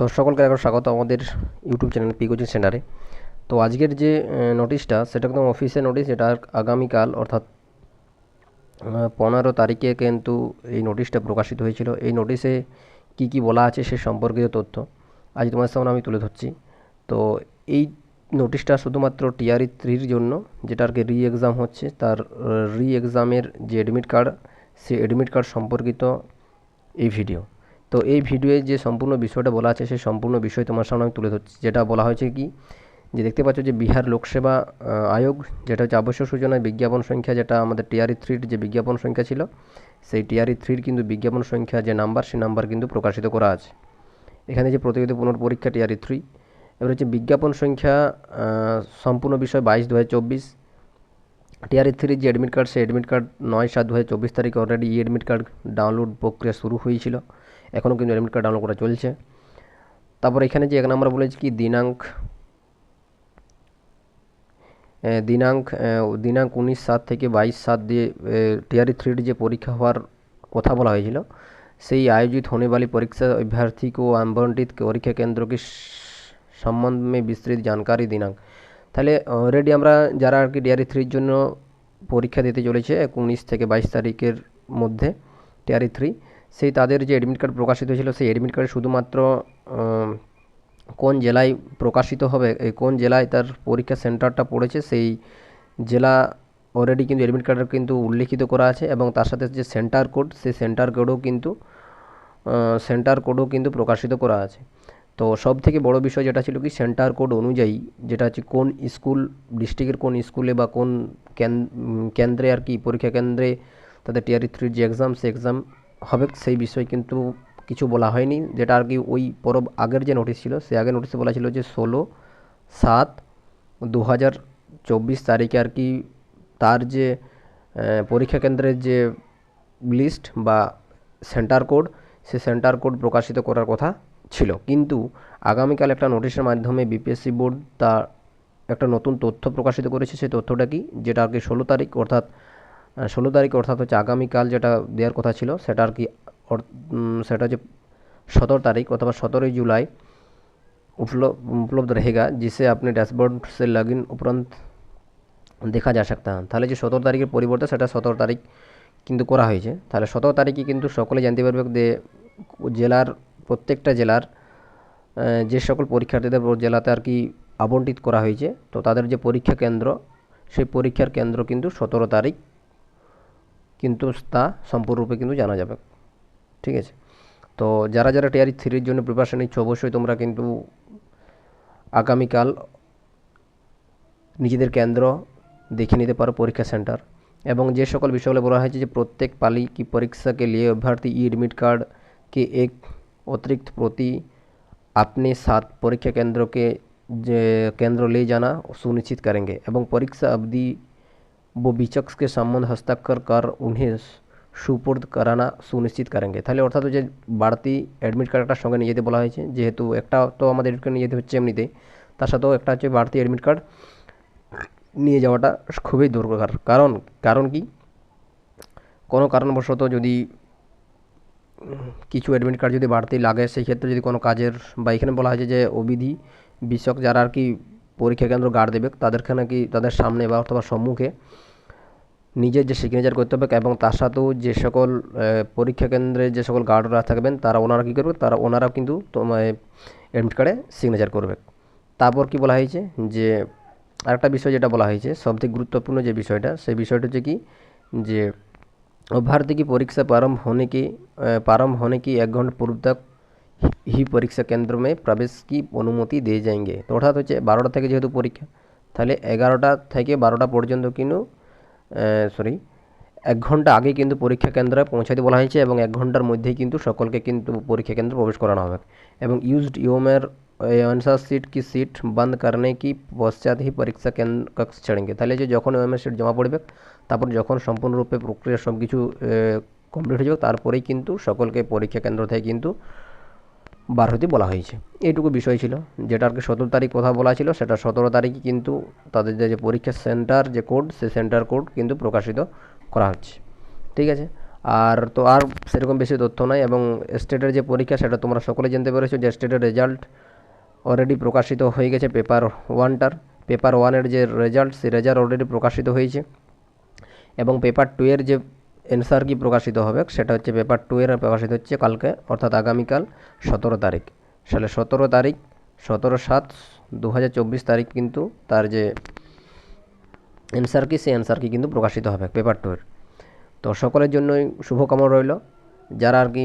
তো সকলকে একবার স্বাগত আমাদের ইউটিউব চ্যানেল পি কোচিং সেন্টারে তো আজকের যে নোটিশটা সেটা একদম অফিসিয়াল নোটিশ এটা আগামীকাল, অর্থাৎ পনেরো তারিখে কিন্তু এই নোটিশটা প্রকাশিত হয়েছিল। এই নোটিশে কি কি বলা আছে সে সম্পর্কিত তথ্য আজ তোমার সামনে আমি তুলে ধরছি। তো এই নোটিশটা শুধুমাত্র টিআরই থ্রির জন্য, যেটা আর কি রি এক্সাম হচ্ছে, তার রি এক্সামের যে অ্যাডমিট কার্ড সেই অ্যাডমিট কার্ড সম্পর্কিত এই ভিডিও তো এই ভিডিওয়ে যে সম্পূর্ণ বিষয়টা বলা আছে, সেই সম্পূর্ণ বিষয় তোমার সামনে আমি তুলে ধরছি। যেটা বলা হয়েছে কি, যে দেখতে পাচ্ছ যে বিহার লোকসেবা আয়োগ, যেটা হচ্ছে আবশ্যক সূচনায় বিজ্ঞাপন সংখ্যা, যেটা আমাদের টিআরই থ্রির যে বিজ্ঞাপন সংখ্যা ছিল, সেই টিআরই থ্রির কিন্তু বিজ্ঞাপন সংখ্যা যে নাম্বার সেই নাম্বার কিন্তু প্রকাশিত করা আছে। এখানে যে প্রতিযোগিতা পুনর্পরীক্ষা টিআরই থ্রি, এবার হচ্ছে বিজ্ঞাপন সংখ্যা সম্পূর্ণ বিষয় বাইশ দু হাজার চব্বিশ। টিআরই থ্রির যে অ্যাডমিট কার্ড সেই অ্যাডমিট কার্ড নয় সাত দু হাজার চব্বিশ তারিখে অলরেডি ই অ্যাডমিট কার্ড ডাউনলোড প্রক্রিয়া শুরু হয়েছিল। এখনও কিন্তু অ্যাডমিট কার্ড ডাউনলোড করা চলছে তারপর এখানে যে এক নম্বর বলেছে কি দিনাঙ্ক দিনাঙ্ক দিনাঙ্ক উনিশ সাত থেকে বাইশ সাত দিয়ে টিআরই থ্রির যে পরীক্ষা হওয়ার কথা বলা হয়েছিল সেই आयोजित होने वाली परीक्षा अभ्यर्थी को आवंटित परीक्षा केंद्र के সম্বন্ধ में বিস্তৃত জানকারি দিনাঙ্ক তাহলে অলরেডি আমরা যারা আর কি টিআরই থ্রির জন্য পরীক্ষা দিতে চলেছে উনিশ থেকে বাইশ তারিখের মধ্যে টিআরই থ্রি সেই তাদের যে অ্যাডমিট কার্ড প্রকাশিত হয়েছিল, সেই অ্যাডমিট কার্ড শুধুমাত্র কোন জেলায় প্রকাশিত হবে কোন জেলায় তার পরীক্ষা সেন্টারটা পড়েছে, সেই জেলা অলরেডি কিন্তু অ্যাডমিট কার্ডে কিন্তু উল্লেখিত করা আছে এবং তার সাথে যে সেন্টার কোড সেই সেন্টার কোডও কিন্তু সেন্টার কোডও কিন্তু প্রকাশিত করা আছে। তো সব থেকে বড় বিষয় যেটা ছিল কি সেন্টার কোড অনুযায়ী যেটা হচ্ছে কোন স্কুল ডিস্ট্রিক্টের কোন স্কুলে বা কোন কেন্দ্রে আর কি, পরীক্ষা কেন্দ্রে তাদের টিআরই থ্রির যে এক্সাম সেই এক্সাম হবে, সেই বিষয়ে কিন্তু কিছু বলা হয়নি। যেটা আর কি ওই পরব আগের যে নোটিশ ছিল সে আগের নোটিশে বলা ছিল যে ষোলো সাত দু হাজার চব্বিশ তারিখে আর কি তার যে পরীক্ষা কেন্দ্রের যে লিস্ট বা সেন্টার কোড সে সেন্টার কোড প্রকাশিত করার কথা ছিল। কিন্তু আগামীকাল একটা নোটিশের মাধ্যমে বিপিএসসি বোর্ড তা একটা নতুন তথ্য প্রকাশিত করেছে। সেই তথ্যটা কি? যেটা আর কি ষোলো তারিখ, অর্থাৎ ষোলো তারিখ অর্থাৎ হচ্ছে আগামীকাল যেটা দেওয়ার কথা ছিল সেটা আর কি সেটা হচ্ছে सत्रह तारीख अथवा सत्रह जुलाई उपलब्ध रहेगा जिसे अपने डैशबोर्ड से लॉगिन उपरांत দেখা যা सकता है তাহলে যে সতেরো তারিখের পরিবর্তে সেটা সতেরো তারিখ কিন্তু করা হয়েছে তাহলে সতেরো তারিখে কিন্তু সকলে জানতে পারবে যে জেলার প্রত্যেকটা জেলার যে সকল পরীক্ষার্থীদের জেলাতে আর কি আবন্টিত করা হয়েছে তো তাদের যে পরীক্ষা কেন্দ্র সেই পরীক্ষার কেন্দ্র কিন্তু সতেরো তারিখ কিন্তু তা সম্পূর্ণরূপে কিন্তু জানা যাবে ঠিক আছে তো যারা যারা টিআরই থ্রির জন্য প্রিপারেশন নিচ্ছ অবশ্যই তোমরা কিন্তু আগামীকাল নিজেদের কেন্দ্র দেখে নিতে পারো পরীক্ষা সেন্টার এবং যে সকল বিষয়গুলো বলা হয়েছে যে প্রত্যেক पाली की परीक्षा के लिए अभ्यर्थी ई एडमिट कार्ड के एक अतिरिक्त प्रति अपने साथ परीक्षा केंद्र के केंद्र ले जाना सुनिश्चित करेंगे এবং परीक्षा अवधि वो विचक के संबंध हस्ताक्षर कर उन्हें সুপোর্দ করানা সুনিশ্চিত করেঙ্গে তাহলে অর্থাৎ যে বাড়তি অ্যাডমিট কার্ড একটা সঙ্গে নিয়ে যেতে বলা হয়েছে যেহেতু একটা তো আমাদের অ্যাডমিট কার্ড নিয়ে যেতে হচ্ছে এমনিতেই তার সাথেও একটা হচ্ছে বাড়তি অ্যাডমিট কার্ড নিয়ে যাওয়াটা খুবই দরকার কারণ কারণ কি কোনো কারণবশত যদি কিছু অ্যাডমিট কার্ড যদি বাড়তি লাগে সেই ক্ষেত্রে যদি কোনো কাজের বা এখানে বলা হয়েছে যে অবিধি বিষয়ক যারা আর কি পরীক্ষা কেন্দ্র গার্ড দেবে তাদেরকে নাকি তাদের সামনে বা অথবা সম্মুখে নিজের যে সিগনেচার করতে হবে এবং তার সাথেও যে সকল পরীক্ষা কেন্দ্রে যে সকল গার্ডরা থাকবেন তারা ওনারা কী করবে তারা ওনারাও কিন্তু তোমার অ্যাডমিট কার্ডে সিগনেচার করবে তারপর কি বলা হয়েছে যে আরেকটা বিষয় যেটা বলা হয়েছে সবথেকে গুরুত্বপূর্ণ যে বিষয়টা সেই বিষয়টা হচ্ছে কি যে अभ्यर्थी की परीक्षा प्रारंभ होने की प्रारंभ होने की एक घंटा पूर्व तक ही পরীক্ষা কেন্দ্র মে প্রবেশ কি অনুমতি দিয়ে যায়গে তো অর্থাৎ হচ্ছে বারোটা থেকে যেহেতু পরীক্ষা তাহলে এগারোটা থেকে বারোটা পর্যন্ত কিন্তু সরি এক ঘন্টা আগে কিন্তু পরীক্ষা কেন্দ্রে পৌঁছাতে বলা হয়েছে এবং এক ঘন্টার মধ্যেই কিন্তু সকলকে কিন্তু পরীক্ষা কেন্দ্রে প্রবেশ করানো হবে এবং ইউজড ইউমের आंसर सीट की सीट बंद करने की পশ্চাৎ হি পরীক্ষা কেন্দ্র কক্ষ ছেড়েঙ্গে তাহলে যে যখন ওএমএস সিট জমা পড়বে তারপর যখন সম্পূর্ণরূপে প্রক্রিয়া সব কিছু কমপ্লিট হয়ে যাবে তারপরেই কিন্তু সকলকে পরীক্ষা কেন্দ্র থেকে কিন্তু বার হতে বলা হয়েছে। এইটুকু বিষয় ছিল। যেটা আর কি সতেরো তারিখ কথা বলা ছিল, সেটা সতেরো তারিখই কিন্তু তাদের যে পরীক্ষা সেন্টার, যে কোড, সে সেন্টার কোড কিন্তু প্রকাশিত করা হচ্ছে। ঠিক আছে? আর তো আর সেরকম বেশি তথ্য নাই এবং স্টেটের যে পরীক্ষা, সেটা তোমরা সকলে জানতে পেরেছ যে স্টেটের রেজাল্ট অলরেডি প্রকাশিত হয়ে গেছে পেপার ওয়ানটার। পেপার ওয়ানের যে রেজাল্ট সে রেজাল্ট অলরেডি প্রকাশিত হয়েছে। এবং পেপার টু এর যে অ্যান্সার কি প্রকাশিত হবে? সেটা হচ্ছে পেপার টু এর প্রকাশিত হচ্ছে কালকে, অর্থাৎ আগামীকাল, সতেরো তারিখ। সালে সতেরো তারিখ, সতেরো সাত দু তারিখ কিন্তু তার যে অ্যান্সার কি, সেই অ্যান্সার কি কিন্তু প্রকাশিত হবে পেপার টু এর। তো সকলের জন্যই শুভকামনা রইল। যারা আর কি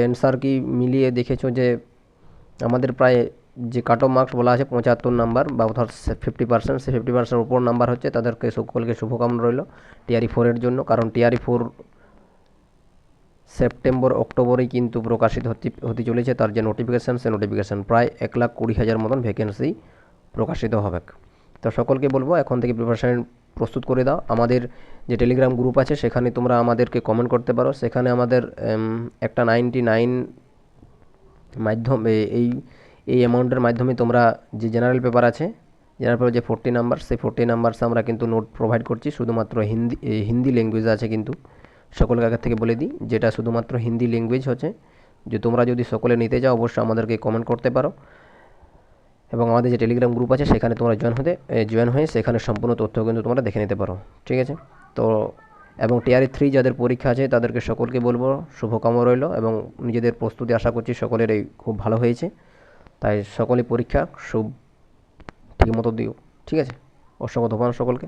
অ্যান্সার কি মিলিয়ে দেখেছ যে আমাদের প্রায় যে কাট অফ মার্কস বলা আছে, পঁচাত্তর নাম্বার বা অর্থাৎ ফিফটি পার্সেন্ট সে ফিফটি পার্সেন্ট উপর নাম্বার হচ্ছে, তাদেরকে সকলকে শুভকামনা রইল টিআরই ফোরের জন্য। কারণ টিআরই ফোর সেপ্টেম্বর অক্টোবরেই কিন্তু প্রকাশিত হতে হতে চলেছে। তার যে নোটিফিকেশান সে নোটিফিকেশান প্রায় এক লাখ কুড়ি হাজার মতন ভ্যাকেন্সি প্রকাশিত হবে। তো সকলকে বলব, এখন থেকে প্রিপারেশান প্রস্তুত করে দাও। আমাদের যে টেলিগ্রাম গ্রুপ আছে, সেখানে তোমরা আমাদেরকে কমেন্ট করতে পারো। সেখানে আমাদের একটা নাইনটি নাইন মাধ্যমে এই এই অ্যামাউন্টের মাধ্যমে তোমরা যে জেনারেল পেপার আছে জেনারেল পেপার যে ফোরটি নাম্বার সেই ফোরটি নাম্বারস আমরা কিন্তু নোট প্রোভাইড করছি। শুধুমাত্র হিন্দি হিন্দি ল্যাঙ্গুয়েজ আছে কিন্তু। সকলকে আগের থেকে বলে দিই, যেটা শুধুমাত্র হিন্দি ল্যাঙ্গুয়েজ হচ্ছে। যে তোমরা যদি সকলে নিতে চাও অবশ্যই আমাদেরকে কমেন্ট করতে পারো। এবং আমাদের যে টেলিগ্রাম গ্রুপ আছে, সেখানে তোমরা জয়েন হতে জয়েন হয়ে সেখানে সম্পূর্ণ তথ্য কিন্তু তোমরা দেখে নিতে পারো। ঠিক আছে? তো, এবং টিআরই থ্রি যাদের পরীক্ষা আছে, তাদেরকে সকলকে বলব, শুভকামনা রইল। এবং নিজেদের প্রস্তুতি আশা করছি সকলের এই খুব ভালো হয়েছে। তাই সকলে পরীক্ষা সব ঠিক মতো দিও। ঠিক আছে? অসংখ্য ধন্যবাদ সকলকে।